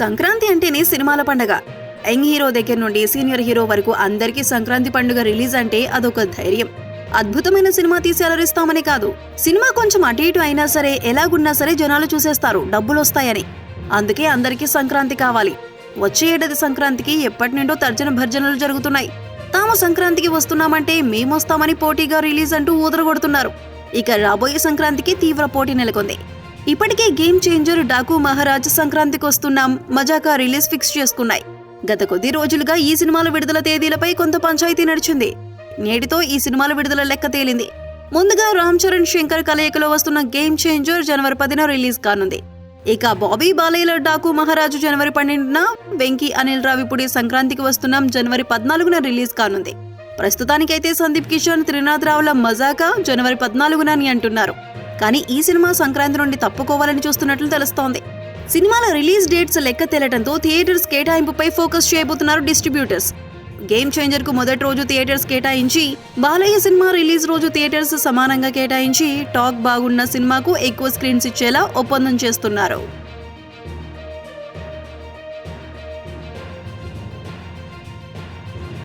సంక్రాంతి అంటేనే సినిమాల పండగ. యంగ్ హీరో దగ్గర నుండి సీనియర్ హీరో వరకు అందరికీ సంక్రాంతి పండుగ రిలీజ్ అంటే అదొక ధైర్యం. అద్భుతమైన సినిమా తీసి అలరిస్తామని కాదు. సినిమా కొంచెం అటు ఇటు అయినా సరే ఎలాగున్నా సరే జనాలు చూసేస్తారు డబ్బులు వస్తాయని అందుకే అందరికీ సంక్రాంతి కావాలి. వచ్చే ఏడాది సంక్రాంతికి ఎప్పటి నుండో తర్జన భర్జనలు జరుగుతున్నాయి. తాము సంక్రాంతికి వస్తున్నామంటే మేమొస్తామని పోటీగా రిలీజ్ అంటూ ఊదరగొడుతున్నారు. ఇక రాబోయే సంక్రాంతికి తీవ్ర పోటీ నెలకొంది. ఇప్పటికే గేమ్ చేంజర్ డాకు మహారాజ్ సంక్రాంతికి వస్తున్నాం. మజాకా రిలీజ్ ఫిక్స్ చేసుకున్నాయి. గత కొద్ది రోజులుగా ఈ సినిమాల విడుదల తేదీలపై కొంత పంచాయతీ నడిచింది. నేటితో ఈ సినిమాల విడుదల లెక్క తేలింది. ముందుగా రామ్ చరణ్ శంకర్ కలయికలో వస్తున్న గేమ్ చేంజర్ జనవరి పదిన రిలీజ్ కానుంది. ఇక బాబీ బాలయ్యల డాకు మహారాజు జనవరి పన్నెండున వెంకీ అనిల్ రావిపూడి సంక్రాంతికి వస్తున్నాం జనవరి పద్నాలుగున రిలీజ్ కానుంది. ప్రస్తుతానికైతే సందీప్ కిషన్ త్రినాథ్ రావుల మజాకా జనవరి పద్నాలుగున అని అంటున్నారు. కానీ ఈ సినిమా సంక్రాంతి నుండి తప్పుకోవాలని చూస్తున్నట్లు తెలుస్తోంది. సినిమాల రిలీజ్ డేట్స్ లెక్క తేలటంతో థియేటర్స్ కేటాయింపుపై ఫోకస్ చేయబోతున్నారు డిస్ట్రిబ్యూటర్స్. గేమ్ చేంజర్కు మొదటి రోజు థియేటర్స్ కేటాయించి బాలయ్య సినిమా రిలీజ్ రోజు థియేటర్స్ సమానంగా కేటాయించి టాక్ బాగున్న సినిమాకు ఎక్కువ స్క్రీన్స్ ఇచ్చేలా ఒప్పందం చేస్తున్నారు.